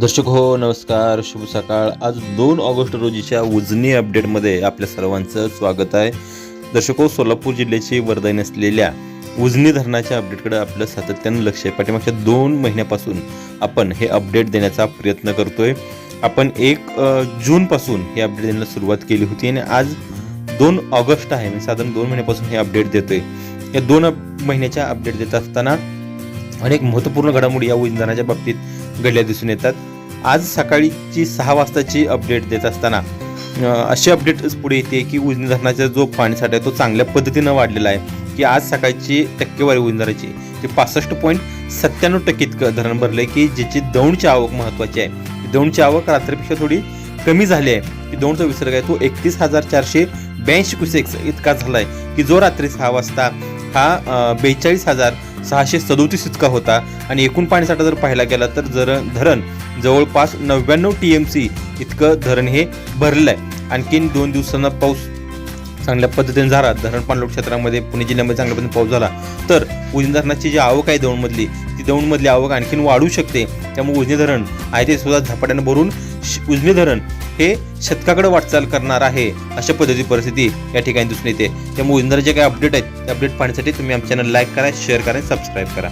दर्शक हो नमस्कार शुभ सकाळ. आज दोन ऑगस्ट रोजीच्या उजनी अपडेटमध्ये आपल्या सर्वांचं स्वागत आहे. दर्शक हो सोलापूर जिल्ह्याची वरदान असलेल्या उजनी धरणाच्या अपडेटकडे आपलं सातत्यानं लक्ष आहे. पाठीमागच्या दोन महिन्यापासून आपण हे अपडेट देण्याचा प्रयत्न करतोय. आपण एक जूनपासून हे अपडेट देण्याला सुरुवात केली होती आणि आज दोन ऑगस्ट आहे. म्हणजे साधारण दोन महिन्यापासून हे अपडेट देतोय. या दोन महिन्याच्या अपडेट देत असताना अनेक महत्त्वपूर्ण घडामोडी या इंधनाच्या बाबतीत घडल्या दिसून येतात. आज सकाळीची सहा वाजताची अपडेट देत असताना अशी अपडेट पुढे येते की उजनी धरणाचा जो पाणीसाठा आहे तो चांगल्या पद्धतीनं वाढलेला आहे की आज सकाळची टक्केवारी उजनी धरणाची पासष्ट पॉईंट सत्त्याण्णव टक्के इतकं धरण भरलं आहे की ज्याची दौंडची आवक महत्त्वाची आहे. दौंडची आवक रात्रीपेक्षा थोडी कमी झाली आहे. की दौंडचा विसर्ग आहे तो एकतीस हजार चारशे ब्याऐंशी क्युसेक्स इतका झाला आहे की जो रात्री सहा वाजता हा बेचाळीस हजार सहाशे सदोतीस इतका होता. आणि एकूण पाणीसाठा जर पाहायला गेला तर जर धरण जवळपास नव्याण्णव टी एम सी इतकं धरण हे भरलं आहे आणखीन दोन दिवसांना पाऊस चांगल्या पद्धतीने झाला. धरण पाणलोट क्षेत्रामध्ये पुणे जिल्ह्यामध्ये चांगल्या पद्धतीने पाऊस झाला. तर उजनी धरणाची जी आवक आहे दौंडमधली ती दौंडमधली आवक आणखीन वाढू शकते. त्यामुळे उजनी धरण आहे ते सुद्धा झपाट्यानं भरून श- उजनी धरण हे शतकाकडे वाटचाल करणार आहे अशा पद्धती परिस्थिती या ठिकाणी दिसून येते. त्यामुळे उजनी जे काही अपडेट आहेत ते अपडेट पाहण्यासाठी तुम्ही आमच्या चॅनल लाईक करा शेअर करा सबस्क्राईब करा.